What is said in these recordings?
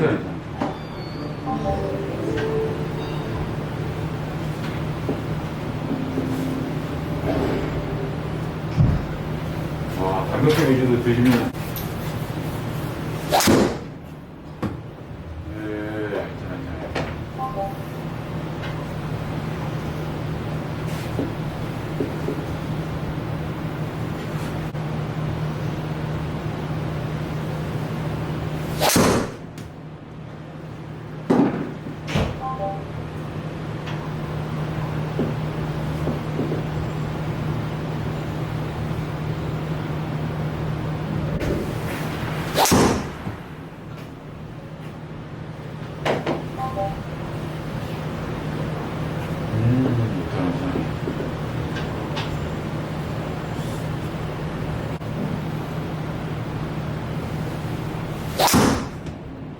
괜찮아. 와, 담백한 위주도 드시면. 네, 괜찮아, 괜찮아. 음, 괜찮아, 괜찮아.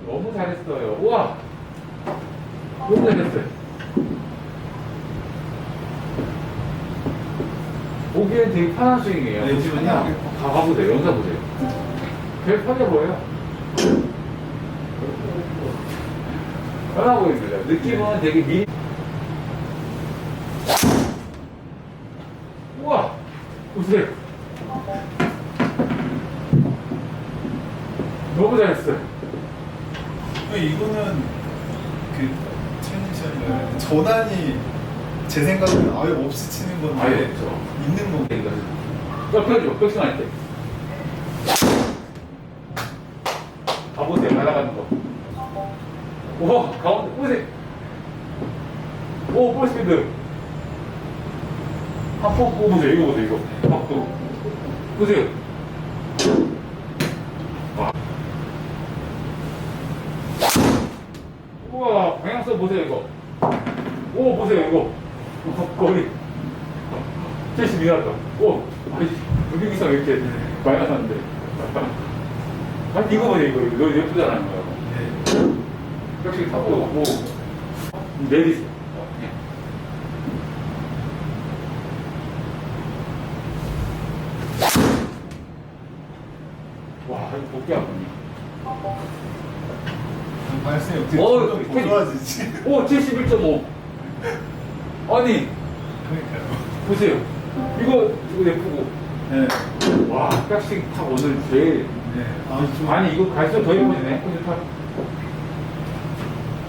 너무 잘했어요. 우와! 너무 잘했어요. 보기엔 되게 편한 스윙이에요. 네. 편하게. 다 가보세요. 영상 보세요. 되게 편해 보여요. 편하 보입니다. 느낌은 되게 미. 우와! 보세요. 너무 잘했어요. 이거는 그 트랜지션이 전환이 제 생각에는 아예 없이 치는 건데 아예 없죠. 있는 건데 이거 펴줘, 백스할 때. 가보세요, 날아가는 거. 우와, 가운데, 보세요. 오, 볼 스피드. 한번 보세요, 이거 보세요, 이거. 각도. 보세요. 와. 우와, 방향성 보세요, 이거. 오, 보세요, 이거. 거리. 72 나왔다. 오, 아니, 무빙이상 왜 이렇게 많이 나왔는데. 아니, 이거 보세요, 이거. 이거 예쁘잖아요. 이거. 네. 역시 타고 오고. 내리세요. 와, 이거 복귀 안 보니. 발생이 어떻게 어, 점점 더. 좋아지지 오, 71.5. 아니, 그러니까요 보세요. 이거, 이거 예쁘고. 네. 와, 백스윙 탑 오늘 제일. 네. 아, 좀, 아니, 이거 갈수록 더 예뻐지네. 포즈 탑.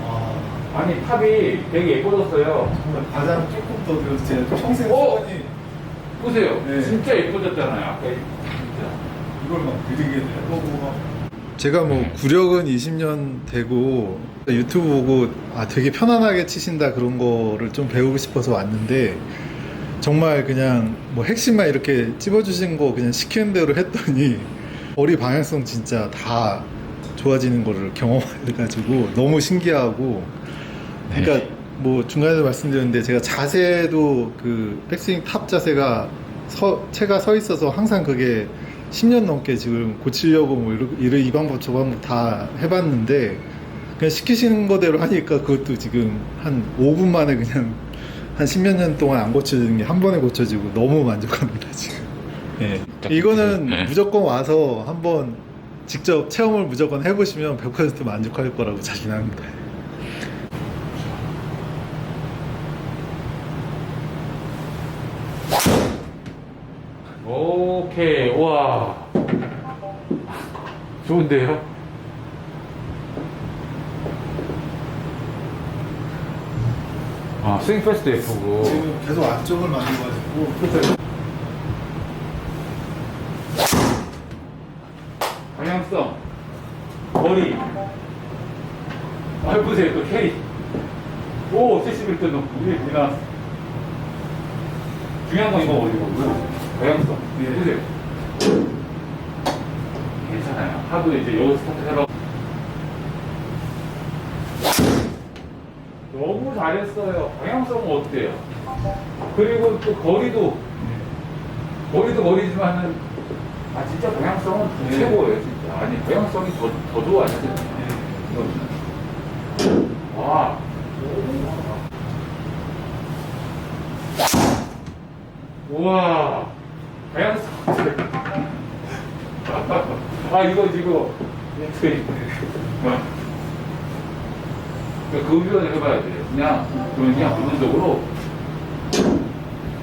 아, 아니, 탑이 되게 예뻐졌어요. 정말 가장 조금 더 들어서 제가 평생 어? 습관이 보세요. 네. 진짜 예뻐졌잖아요. 아까 진짜. 이걸 막 느리게 해보고 막 제가 뭐 구력은 20년 되고 유튜브 보고 아 되게 편안하게 치신다 그런 거를 좀 배우고 싶어서 왔는데 정말 그냥 뭐 핵심만 이렇게 찝어주신 거 그냥 시키는 대로 했더니 거리 방향성 진짜 다 좋아지는 거를 경험해가지고 너무 신기하고. 그러니까 뭐 중간에도 말씀드렸는데 제가 자세도 그 백스윙 탑 자세가 서, 채가 서 있어서 항상 그게 10년 넘게 지금 고치려고 뭐 이러, 이러 이 방법 저 방법 다 해봤는데 그냥 시키시는 거대로 하니까 그것도 지금 한 5분 만에 그냥 한 10몇 년 동안 안 고쳐지는 게 한 번에 고쳐지고 너무 만족합니다 지금. 예. 이거는 네. 무조건 와서 한번 직접 체험을 무조건 해보시면 100% 만족할 거라고 자신합니다. 오케이. 와. 좋은데요? 아, 스윙 패스도 예쁘고. 지금 계속 안쪽을 만들어가지고 방향성, 거리. 아, 보세요. 또 캐리. 오, 71도 넘고. 위에 지나. 중요한 건 이거 어디고. 방향성. 네. 보세요. 괜찮아요. 하도 이제 여기 스타트 해봐. 너무 잘했어요. 방향성은 어때요? 그리고 또 거리도, 거리도 거리지만은, 아, 진짜 방향성은 네. 최고예요, 진짜. 아니, 방향성이 더, 더 좋아요, 진짜. 와. 우와. 방향성. 아, 이거, 이거. 네. 그러니까 그 훈련을 해봐야 돼요. 그냥, 그냥, 그냥 본능적으로,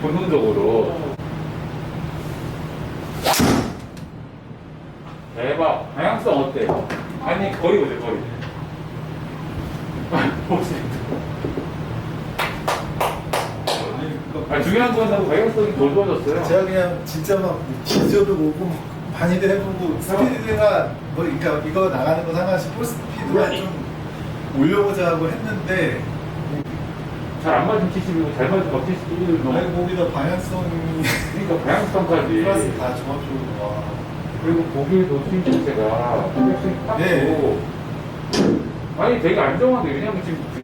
본능적으로. 대박. 방향성 어때요? 아니, 거리 보세요, 거리. 보세요. 아, 중요한 건 방향성이 더 좋아졌어요. 제가 그냥 진짜 막 기저도 보고 많이들 해보고 스피드가 뭐 그러니까 이거 나가는 거 상관없이 볼 스피드가 좀 올려보자 하고 했는데 잘 안 맞은 71, 잘 맞은 거 71을 넘어. 아니 거기다 방향성이 그러니까 방향성까지. 플러스 다 종합적으로 와. 그리고 거기에도 스윙 자체가 스윙 딱 네. 고 아니 되게 안정한데 왜냐면 지금